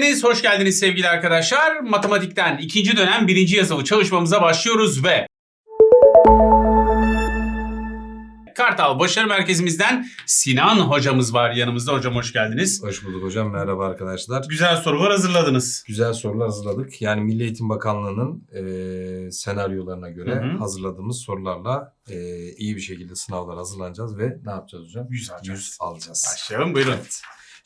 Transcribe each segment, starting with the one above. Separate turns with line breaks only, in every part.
geldiniz, hoş geldiniz sevgili arkadaşlar. Matematikten ikinci dönem birinci yazılı çalışmamıza başlıyoruz ve... Kartal Başarı Merkezimizden Sinan hocamız var yanımızda. Hocam hoş geldiniz.
Hoş bulduk hocam. Merhaba arkadaşlar.
Güzel sorular hazırladınız.
Güzel sorular hazırladık. Yani Milli Eğitim Bakanlığı'nın e, senaryolarına göre
Hı hı.
hazırladığımız sorularla e, iyi bir şekilde sınavlar hazırlanacağız ve ne yapacağız hocam?
100 alacağız.
100 alacağız.
Başlayalım buyurun.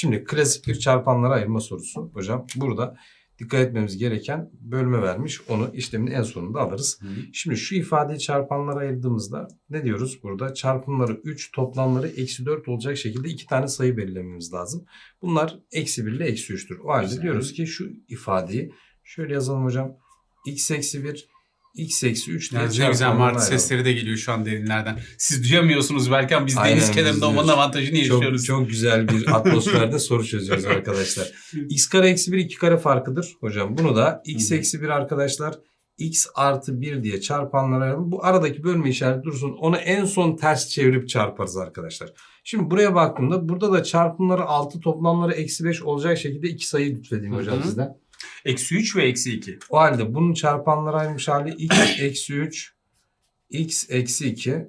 Şimdi klasik bir çarpanlara ayırma sorusu hocam. Burada dikkat etmemiz gereken bölme vermiş. Onu işlemin en sonunda alırız. Şimdi şu ifadeyi çarpanlara ayırdığımızda ne diyoruz burada? Çarpımları 3, toplamları eksi 4 olacak şekilde iki tane sayı belirlememiz lazım. Bunlar eksi 1 ile eksi 3'tür. O halde
Güzel.
diyoruz ki şu ifadeyi şöyle yazalım hocam. x eksi 1, x eksi 3 diye
Yani ne güzel
çarpanlara
martı sesleri de geliyor şu an derinlerden. Siz duyamıyorsunuz belki ama biz
Aynen,
deniz
biz
kenarında olmanın
duyuyoruz.
avantajını
Çok,
yaşıyoruz.
çok güzel bir atmosferde soru çözüyoruz arkadaşlar. x kare eksi 1 2 kare farkıdır hocam. Bunu da x
Hı hı.
eksi 1 arkadaşlar x artı 1 diye çarpanlara ayıralım. Bu aradaki bölme işareti dursun. Onu en son ters çevirip çarparız arkadaşlar. Şimdi buraya baktığımda burada da çarpımları 6 toplamları eksi 5 olacak şekilde iki sayı lütfedeyim
Hı
hocam
hı.
sizden.
Eksi 3 ve eksi 2.
O halde bunun çarpanlara ayrılmış hali x eksi 3 x eksi 2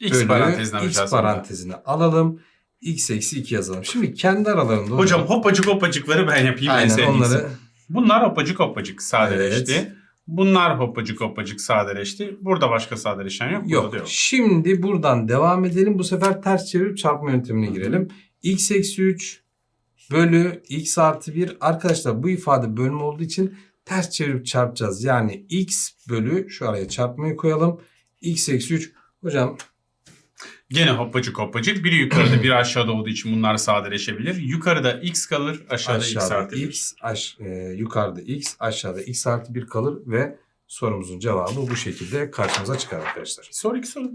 X
bölü
parantezine
x parantezine alalım. x eksi 2 yazalım. Şimdi kendi aralarında
Hocam hoppacık hoppacıkları ben yapayım en
aynen
sevdiğim.
onları
Bunlar hoppacık hoppacık sadeleşti.
Evet.
Bunlar hoppacık hoppacık sadeleşti. Burada başka sadeleşen yok. Burada
yok.
yok.
Şimdi buradan devam edelim. Bu sefer ters çevirip çarpma yöntemine girelim. x eksi 3 bölü x artı 1. Arkadaşlar bu ifade bölme olduğu için ters çevirip çarpacağız. Yani x bölü şu araya çarpmayı koyalım. x eksi 3. Hocam
Gene hoppacık hoppacık. Biri yukarıda biri aşağıda olduğu için bunlar sadeleşebilir. Yukarıda x kalır aşağıda, x
aşağıda
artı 1.
x, aş, e, yukarıda x, aşağıda x artı 1 kalır ve sorumuzun cevabı bu şekilde karşımıza çıkar arkadaşlar.
Soru iki soru.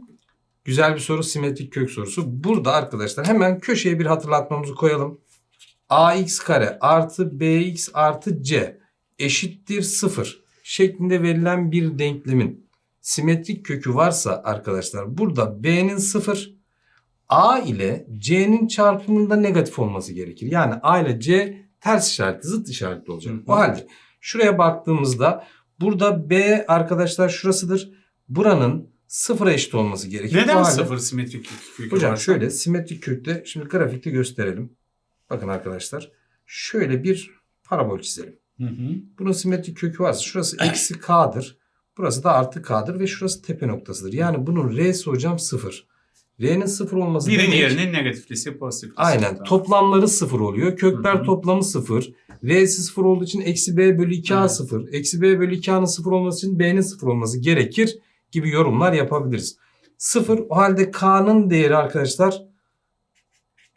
Güzel bir soru, simetrik kök sorusu. Burada arkadaşlar hemen köşeye bir hatırlatmamızı koyalım. Ax kare artı bx artı c eşittir 0 şeklinde verilen bir denklemin simetrik kökü varsa arkadaşlar burada b'nin 0 a ile c'nin çarpımında negatif olması gerekir. Yani a ile c ters işaretli, zıt işaretli olacak.
Hı.
O halde şuraya baktığımızda burada b arkadaşlar şurasıdır. Buranın sıfıra eşit olması gerekir.
Neden sıfır simetrik kökü
Hocam
varsa?
şöyle simetrik kökte şimdi grafikte gösterelim. Bakın arkadaşlar şöyle bir parabol çizelim.
Hı hı.
Bunun simetrik kökü varsa şurası eksi k'dır. Burası da artı k'dır ve şurası tepe noktasıdır. Yani bunun r'si hocam sıfır. R'nin sıfır olması
Biri
demek...
diğerinin negatiflisi pozitiflisi.
Aynen
Tamam.
toplamları sıfır oluyor. Kökler
Hı hı.
toplamı sıfır. R'si sıfır olduğu için eksi b bölü 2a
Evet.
sıfır. Eksi b bölü 2a'nın sıfır olması için b'nin sıfır olması gerekir gibi yorumlar yapabiliriz. Sıfır o halde k'nın değeri arkadaşlar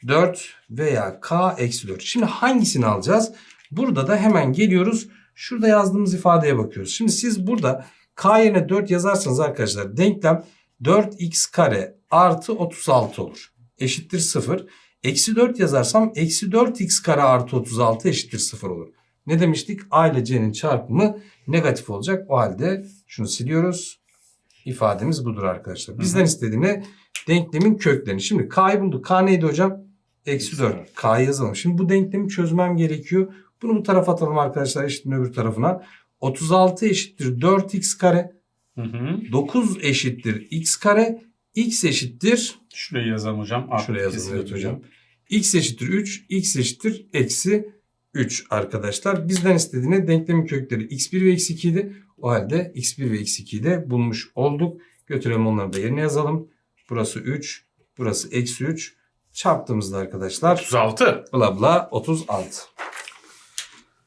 4 veya k eksi 4. Şimdi hangisini alacağız? Burada da hemen geliyoruz. Şurada yazdığımız ifadeye bakıyoruz. Şimdi siz burada k yerine 4 yazarsanız arkadaşlar denklem 4x kare artı 36 olur. Eşittir 0. Eksi 4 yazarsam eksi 4x kare artı 36 eşittir 0 olur. Ne demiştik? A ile C'nin çarpımı negatif olacak. O halde şunu siliyoruz. İfademiz budur arkadaşlar. Bizden istediğine denklemin köklerini. Şimdi K'yı bulduk. K neydi hocam? Eksi
Eksi
4.
dört.
K'yı yazalım. Şimdi bu denklemi çözmem gerekiyor. Bunu bu tarafa atalım arkadaşlar eşitliğin öbür tarafına. 36 eşittir 4x kare.
Hı hı.
9 eşittir x kare. x eşittir
Şurayı yazalım hocam.
Şuraya
Artık
yazalım evet hocam. X eşittir 3, x eşittir eksi 3 arkadaşlar. Bizden istediğine denklemin kökleri x1 ve x2 idi. O halde x1 ve x2'yi de bulmuş olduk. Götürelim onları da yerine yazalım. Burası 3, burası eksi 3. Çarptığımızda arkadaşlar
36.
bla bla 36.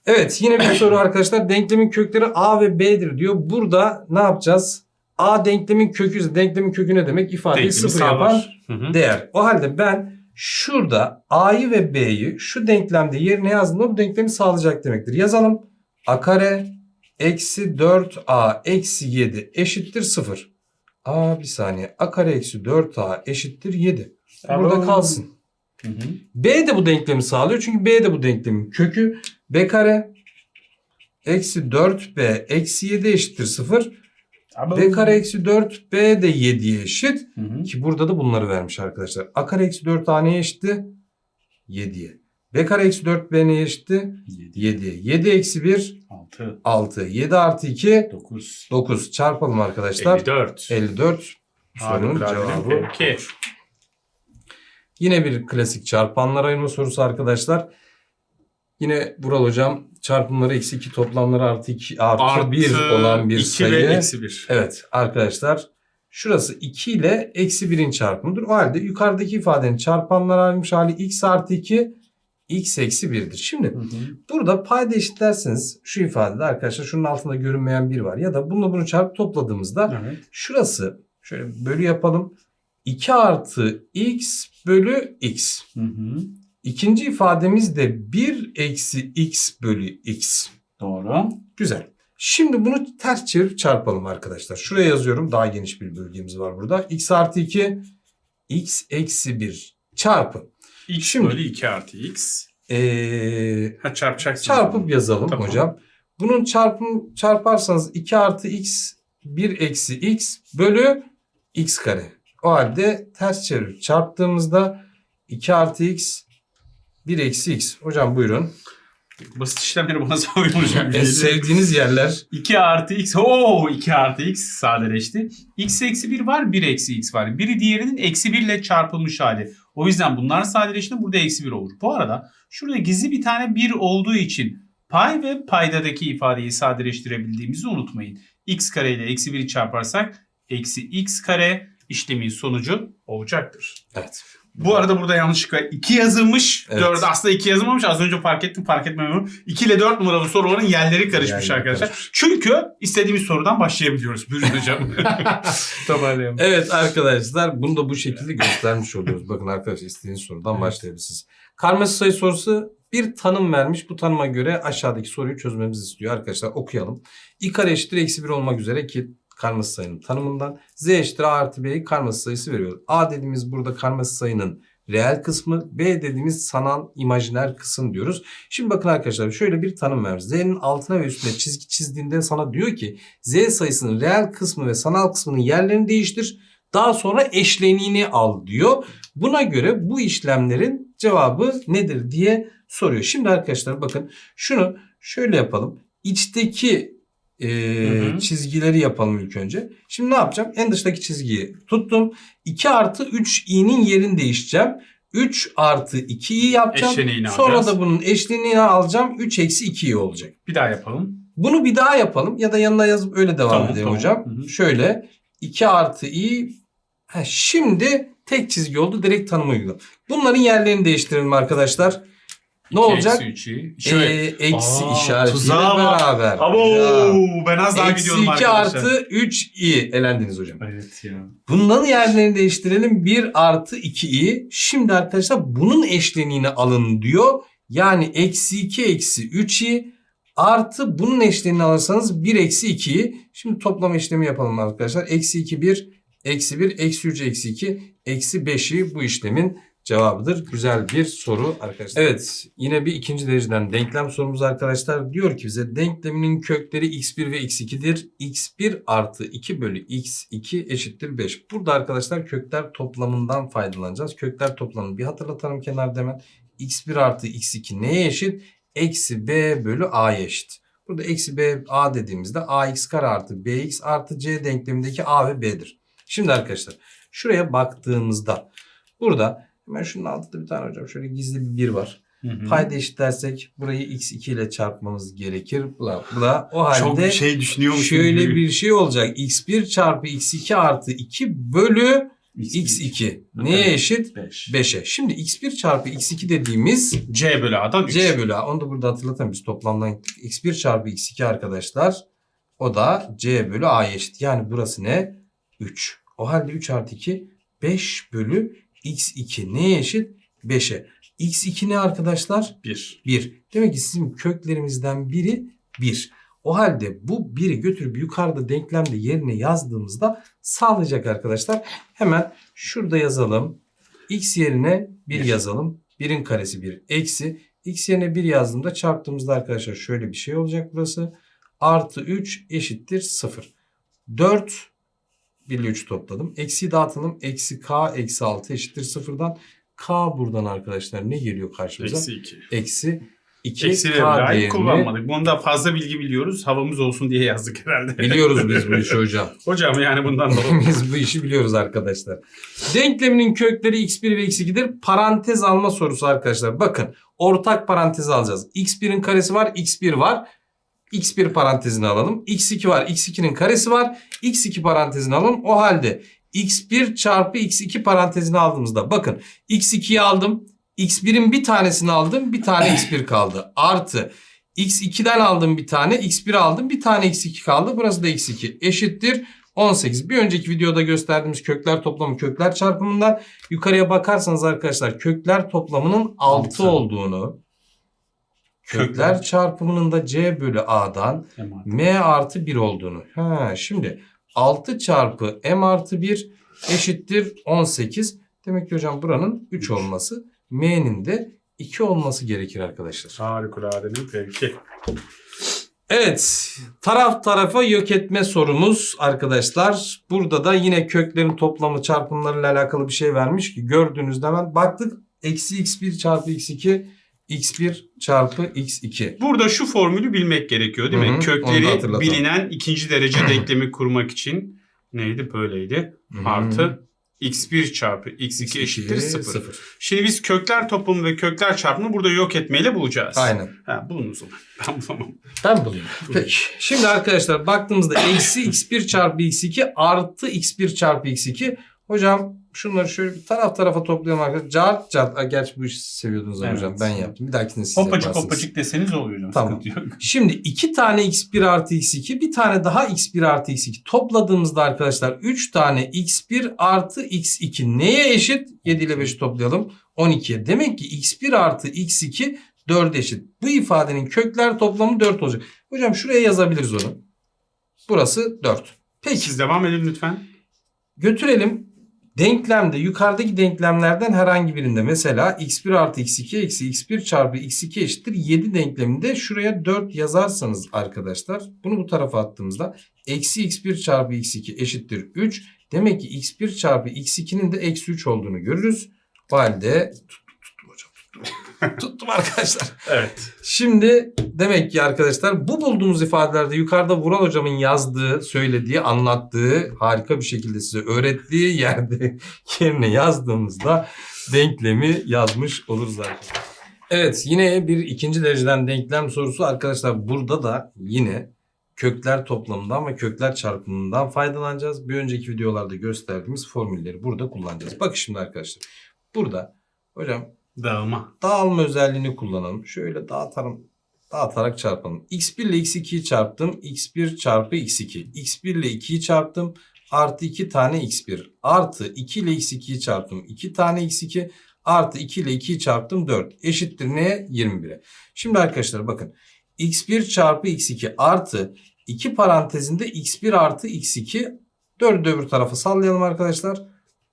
Evet yine bir soru arkadaşlar. Denklemin kökleri a ve b'dir diyor. Burada ne yapacağız? a denklemin kökü ise denklemin kökü ne demek? İfadeyi
Denklemi
sıfır yapan
sağlar. Hı hı.
değer. O halde ben şurada a'yı ve b'yi şu denklemde yerine yazdığımda bu denklemi sağlayacak demektir. Yazalım. a kare eksi 4a eksi 7 eşittir 0. A bir saniye. a kare eksi 4a eşittir 7. Burada
Tamam.
kalsın.
Hı hı.
B de bu denklemi sağlıyor. Çünkü B de bu denklemin kökü. B kare eksi 4b eksi 7 eşittir 0. B kare eksi 4b de 7'ye eşit.
Hı hı.
Ki burada da bunları vermiş arkadaşlar. A kare eksi 4 taneye eşitti. 7'ye. B kare eksi 4B neye eşitti?
7,
7. 7 eksi 1
6,
6. 7 artı 2
9,
9. Çarpalım arkadaşlar.
54.
54. Bu sorunun cevabı.
Peki.
Yine bir klasik çarpanlar ayırma sorusu arkadaşlar. Yine Vural hocam çarpımları eksi 2 toplamları artı 2 artı, 1 olan bir
2
sayı.
ve eksi 1.
Evet arkadaşlar şurası 2 ile eksi 1'in çarpımıdır. O halde yukarıdaki ifadenin çarpanlar ayrılmış hali x artı 2 x eksi 1'dir. Şimdi burada payda eşitlerseniz şu ifadede arkadaşlar şunun altında görünmeyen 1 var. Ya da bununla bunu çarpıp topladığımızda
Evet.
şurası şöyle bölü yapalım. 2 artı x bölü x.
Hı hı.
İkinci ifademiz de 1 eksi x bölü x.
Doğru.
Güzel. Şimdi bunu ters çevirip çarpalım arkadaşlar. Şuraya yazıyorum. Daha geniş bir bölgemiz var burada. x artı 2 x eksi 1 çarpı.
X
Şimdi-
bölü 2 artı x.
Ee,
Ha çarpacaksın.
çarpıp yazalım
Tamam.
hocam. Bunun çarpım çarparsanız 2 artı x 1 eksi x bölü x kare. O halde ters çevirip çarptığımızda 2 artı x 1 eksi x. Hocam buyurun.
Basit işlemleri bana sormayacağım.
En sevdiğiniz yerler
2 artı x. Oo 2 artı x sadeleşti. x eksi 1 var 1 eksi x var. Biri diğerinin eksi 1 ile çarpılmış hali. O yüzden bunlar sadeleşti burada eksi 1 olur. Bu arada şurada gizli bir tane 1 olduğu için pay ve paydadaki ifadeyi sadeleştirebildiğimizi unutmayın. x kare ile eksi 1'i çarparsak eksi x kare işlemin sonucu olacaktır.
Evet.
Bu arada burada yanlışlıkla 2 yazılmış.
Evet.
4 aslında 2 yazılmamış. Az önce fark ettim fark etmem. 2 ile 4 numaralı soruların yerleri karışmış
Yerleri
arkadaşlar.
karışmış.
Çünkü istediğimiz sorudan başlayabiliyoruz. Buyurun hocam. Toparlayalım.
Evet arkadaşlar bunu da bu şekilde göstermiş oluyoruz. Bakın arkadaşlar istediğiniz sorudan
Evet.
başlayabilirsiniz. Karmaşık sayı sorusu bir tanım vermiş. Bu tanıma göre aşağıdaki soruyu çözmemizi istiyor. Arkadaşlar okuyalım. i kare eşittir eksi 1 olmak üzere ki karmaşık sayının tanımından z eşittir a artı b'yi karmaşık sayısı veriyor. A dediğimiz burada karmaşık sayının reel kısmı, B dediğimiz sanal imajiner kısım diyoruz. Şimdi bakın arkadaşlar şöyle bir tanım vermiş. Z'nin altına ve üstüne çizgi çizdiğinde sana diyor ki Z sayısının reel kısmı ve sanal kısmının yerlerini değiştir. Daha sonra eşleniğini al diyor. Buna göre bu işlemlerin cevabı nedir diye soruyor. Şimdi arkadaşlar bakın şunu şöyle yapalım. İçteki e,
Hı hı.
çizgileri yapalım ilk önce. Şimdi ne yapacağım? En dıştaki çizgiyi tuttum. 2 artı 3 i'nin yerini değiştireceğim. 3 artı 2'yi yapacağım.
Eşleniğini
Sonra
alacağız.
da bunun eşleniğini alacağım. 3 eksi 2'yi olacak.
Bir daha yapalım.
Bunu bir daha yapalım ya da yanına yazıp öyle devam
Tamam,
edelim
tamam.
hocam.
Hı hı.
Şöyle 2 artı i ha, şimdi tek çizgi oldu direkt tanımı uyguladım. Bunların yerlerini değiştirelim arkadaşlar. Ne olacak?
Eksi 3'ü.
Ee,
Şöyle.
eksi
Aa,
işaretiyle
tuzağa bak.
beraber.
Abo
Ya.
ben az daha
Eksi
gidiyorum
2
arkadaşlar.
artı 3 i elendiniz hocam.
Evet ya.
Bunların yerlerini değiştirelim. 1 artı 2i. Şimdi arkadaşlar bunun eşleniğini alın diyor. Yani eksi 2 eksi 3i artı bunun eşleniğini alırsanız 1 eksi 2'yi. Şimdi toplam işlemi yapalım arkadaşlar. Eksi 2 1 eksi 1 eksi 3 eksi 2 eksi 5'i bu işlemin cevabıdır. Güzel bir soru arkadaşlar. Evet yine bir ikinci dereceden denklem sorumuz arkadaşlar. Diyor ki bize denkleminin kökleri x1 ve x2'dir. x1 artı 2 bölü x2 eşittir 5. Burada arkadaşlar kökler toplamından faydalanacağız. Kökler toplamını bir hatırlatalım kenarda hemen. x1 artı x2 neye eşit? Eksi b bölü a'ya eşit. Burada eksi b a dediğimizde ax kare artı bx artı c denklemindeki a ve b'dir. Şimdi arkadaşlar şuraya baktığımızda burada hemen şunun altında bir tane hocam şöyle gizli bir 1 var.
Hı hı.
Payda eşitlersek burayı x2 ile çarpmamız gerekir. Bu da o halde
Çok şey düşünüyormuşum.
şöyle
gibi.
bir şey olacak. x1 çarpı x2 artı 2 bölü x2. Neye
Evet.
eşit?
5.
5'e. Şimdi x1 çarpı x2 dediğimiz
C bölü A'dan 3.
c bölü a. Onu da burada hatırlatalım biz toplamdan gittik. x1 çarpı x2 arkadaşlar. O da c bölü a'ya eşit. Yani burası ne? 3. O halde 3 artı 2 5 bölü x2 neye eşit? 5'e. x2 ne arkadaşlar?
1.
1. Demek ki sizin köklerimizden biri 1. O halde bu 1'i götürüp yukarıda denklemde yerine yazdığımızda sağlayacak arkadaşlar. Hemen şurada yazalım. x yerine 1
Bir.
yazalım. 1'in karesi 1 eksi. x yerine 1 yazdığımda çarptığımızda arkadaşlar şöyle bir şey olacak burası. Artı 3 eşittir 0. 4 1 ile 3 topladım. Eksi dağıtalım. Eksi k eksi 6 eşittir 0'dan. K buradan arkadaşlar ne geliyor karşımıza?
Eksi 2.
Eksi 2
Eksileri
K değerini
kullanmadık. Bunda fazla bilgi biliyoruz. Havamız olsun diye yazdık herhalde.
biliyoruz biz bu işi hocam.
Hocam yani bundan dolayı.
Biz bu işi biliyoruz arkadaşlar. Denkleminin kökleri x1 ve x2'dir. Parantez alma sorusu arkadaşlar. Bakın ortak parantez alacağız. x1'in karesi var, x1 var. X1 parantezini alalım. x2 var, x2'nin karesi var. x2 parantezini alalım. O halde x1 çarpı x2 parantezini aldığımızda bakın x2'yi aldım. x1'in bir tanesini aldım. Bir tane x1 kaldı. Artı x2'den aldım bir tane. x1 aldım. Bir tane x2 kaldı. Burası da x2 eşittir. 18. Bir önceki videoda gösterdiğimiz kökler toplamı kökler çarpımından yukarıya bakarsanız arkadaşlar kökler toplamının 6
Altı.
olduğunu kökler çarpımının da c bölü a'dan m artı 1 olduğunu. Ha, şimdi 6 çarpı m artı 1 eşittir 18. Demek ki hocam buranın 3
Üç.
olması m'nin de 2 olması gerekir arkadaşlar.
Harikuladenin tevki.
Evet, taraf tarafa yok etme sorumuz arkadaşlar. Burada da yine köklerin toplamı çarpımlarıyla alakalı bir şey vermiş ki gördüğünüzde hemen baktık. Eksi x1 çarpı x2, x1 çarpı x2.
Burada şu formülü bilmek gerekiyor değil
Hı
mi?
hı, da
Kökleri bilinen ikinci derece denklemi kurmak için neydi? Böyleydi.
Hı.
Artı x1 çarpı x2 eşittir 0.
sıfır.
Şimdi biz kökler toplamı ve kökler çarpımını burada yok etmeyle bulacağız.
Aynen.
Ha, bulun o zaman. Ben bulamam.
Ben bulayım. Peki. Şimdi arkadaşlar baktığımızda eksi x1 çarpı x2 artı x1 çarpı x2. Hocam şunları şöyle bir taraf tarafa toplayalım arkadaşlar. Cart cart. Aa, Gerçi bu işi seviyordunuz
Evet.
hocam. Ben yaptım. Bir dahakini siz
Hoppacık
yaparsınız.
hoppacık deseniz oluyor hocam.
Tamam.
Sıkıntı yok.
Şimdi iki tane x1 artı x2 bir tane daha x1 artı x2 topladığımızda arkadaşlar 3 tane x1 artı x2 neye eşit? 7 ile 5'i toplayalım 12'ye. Demek ki x1 artı x2 4 eşit. Bu ifadenin kökler toplamı 4 olacak. Hocam şuraya yazabiliriz onu. Burası 4. Peki
Siz devam edin lütfen.
götürelim. Denklemde yukarıdaki denklemlerden herhangi birinde mesela x1 artı x2 eksi x1 çarpı x2 eşittir 7 denkleminde şuraya 4 yazarsanız arkadaşlar bunu bu tarafa attığımızda eksi x1 çarpı x2 eşittir 3. Demek ki x1 çarpı x2'nin de eksi 3 olduğunu görürüz. O halde tuttum. arkadaşlar.
Evet.
Şimdi demek ki arkadaşlar bu bulduğumuz ifadelerde yukarıda Vural hocamın yazdığı, söylediği, anlattığı, harika bir şekilde size öğrettiği yerde yerine yazdığımızda denklemi yazmış oluruz arkadaşlar. Evet yine bir ikinci dereceden denklem sorusu arkadaşlar burada da yine kökler toplamından ve kökler çarpımından faydalanacağız. Bir önceki videolarda gösterdiğimiz formülleri burada kullanacağız. Bakın şimdi arkadaşlar burada hocam
Dağılma.
dağılma özelliğini kullanalım. Şöyle dağıtalım. Dağıtarak çarpalım. x1 ile x2'yi çarptım. x1 çarpı x2. x1 ile 2'yi çarptım. Artı 2 tane x1. Artı 2 ile x2'yi çarptım. 2 tane x2. Artı 2 ile 2'yi çarptım 4. Eşittir neye? 21'e. Şimdi arkadaşlar bakın. x1 çarpı x2 artı 2 parantezinde x1 artı x2. 4'ü de öbür tarafa sallayalım arkadaşlar.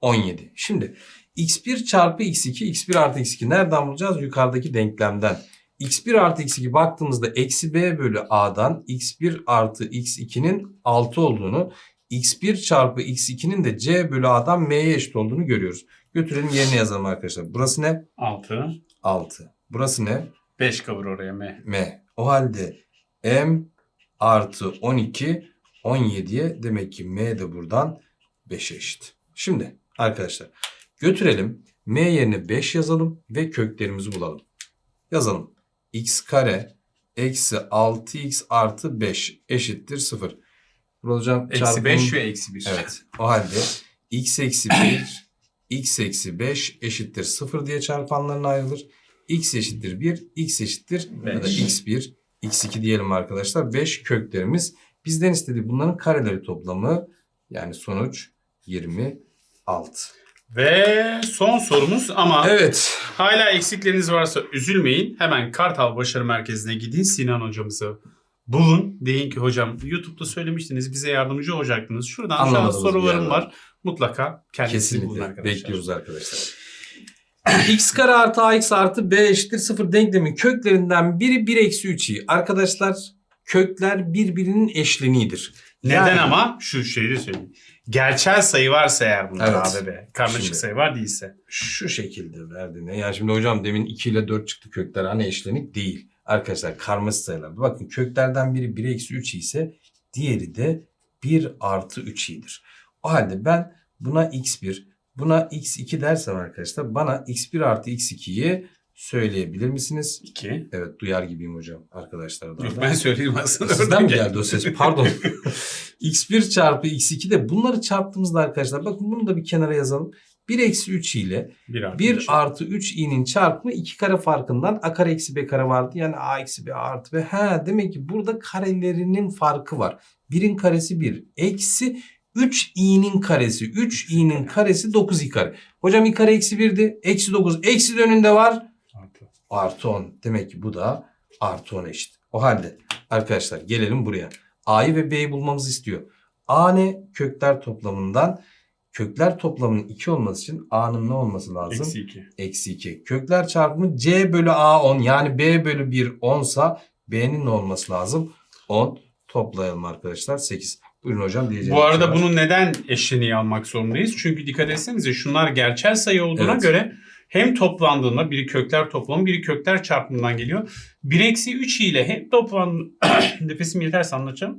17. Şimdi x1 çarpı x2, x1 artı x2 nereden bulacağız? Yukarıdaki denklemden. x1 artı x2 baktığımızda eksi b bölü a'dan x1 artı x2'nin 6 olduğunu, x1 çarpı x2'nin de c bölü a'dan m'ye eşit olduğunu görüyoruz. Götürelim yerine yazalım arkadaşlar. Burası ne?
6.
6. Burası ne?
5 kavur oraya M.
m. O halde m artı 12 17'ye demek ki m de buradan 5'e eşit. Şimdi arkadaşlar götürelim. m yerine 5 yazalım ve köklerimizi bulalım. Yazalım. x kare eksi 6x artı 5 eşittir 0. Burada hocam
Eksi
çarpım-
5 ve eksi 1.
Evet. O halde x eksi 1 x eksi 5 eşittir 0 diye çarpanlarına ayrılır. x eşittir 1 x eşittir ya da
Beş.
x1 x2 diyelim arkadaşlar. 5 köklerimiz bizden istediği bunların kareleri toplamı yani sonuç 26.
Ve son sorumuz ama
Evet.
hala eksikleriniz varsa üzülmeyin. Hemen Kartal Başarı Merkezi'ne gidin. Sinan hocamızı bulun. Deyin ki hocam YouTube'da söylemiştiniz bize yardımcı olacaktınız. Şuradan
Anlamadığımız bir
sorularım var. Mutlaka kendisini bulun
Kesinlikle
arkadaşlar.
bekliyoruz arkadaşlar. x kare artı ax artı b eşittir 0 denklemin köklerinden biri 1 eksi 3 i. Arkadaşlar kökler birbirinin eşleniğidir.
Neden
Yani-
ama? Şu şeyi de söyleyeyim. Gerçel sayı varsa eğer bunlar
Evet.
ABB. Karmaşık
Şimdi-
sayı var değilse.
Şu şekilde verdiğinde. Yani şimdi hocam demin 2 ile 4 çıktı kökler. Hani eşlenik değil. Arkadaşlar karmaşık sayılar. Bakın köklerden biri 1 eksi 3 ise diğeri de 1 artı 3 iyidir. O halde ben buna x1 buna x2 dersem arkadaşlar bana x1 artı x2'yi söyleyebilir misiniz?
2.
Evet duyar gibiyim hocam arkadaşlar. da.
Yok ben söyleyeyim aslında.
Sizden mi geldi o ses? Pardon. x1 çarpı x2 de bunları çarptığımızda arkadaşlar bakın bunu da bir kenara yazalım. 1 eksi 3 ile
1 artı
1
üç.
artı 3 i'nin çarpımı 2 kare farkından a kare eksi b kare vardı. Yani a eksi b artı b. Ha demek ki burada karelerinin farkı var. 1'in karesi 1. Eksi 3 i'nin karesi. 3 i'nin karesi 9 i kare. Hocam i kare eksi 1'di. Eksi 9. Eksi de önünde var.
Artı.
Artı 10. Demek ki bu da artı 10 eşit. O halde arkadaşlar gelelim buraya. A'yı ve B'yi bulmamızı istiyor. A ne? Kökler toplamından. Kökler toplamının 2 olması için A'nın ne olması lazım?
Eksi 2.
Eksi 2. Kökler çarpımı C bölü A 10 yani B bölü 1 10 sa B'nin ne olması lazım? 10. Toplayalım arkadaşlar 8. Buyurun hocam diyeceğim.
Bu arada bunu neden eşleniği almak zorundayız? Çünkü dikkat etsenize şunlar gerçel sayı olduğuna
Evet.
göre hem toplandığında biri kökler toplamı biri kökler çarpımından geliyor. 1 eksi 3 ile hem toplan nefesim yeterse anlatacağım.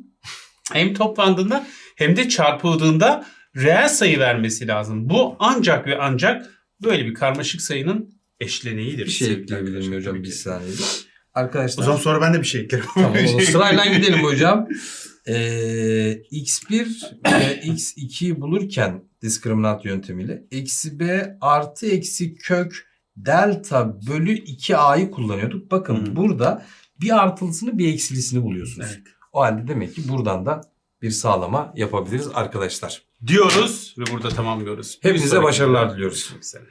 Hem toplandığında hem de çarpıldığında reel sayı vermesi lazım. Bu ancak ve ancak böyle bir karmaşık sayının eşleniğidir.
bir şey ekleyebilir miyim hocam bir saniye.
O
Arkadaşlar
zaman sonra ben de bir şey eklerim.
Tamam o sırayla gidelim hocam. Ee, x1 ve x2'yi bulurken diskriminant yöntemiyle eksi b artı eksi kök delta bölü 2a'yı kullanıyorduk. Bakın
Hı.
burada bir artılısını bir eksilisini buluyorsunuz.
Evet.
O halde demek ki buradan da bir sağlama yapabiliriz arkadaşlar.
Diyoruz ve burada tamamlıyoruz.
Hepinize başarılar diliyoruz.
üzere.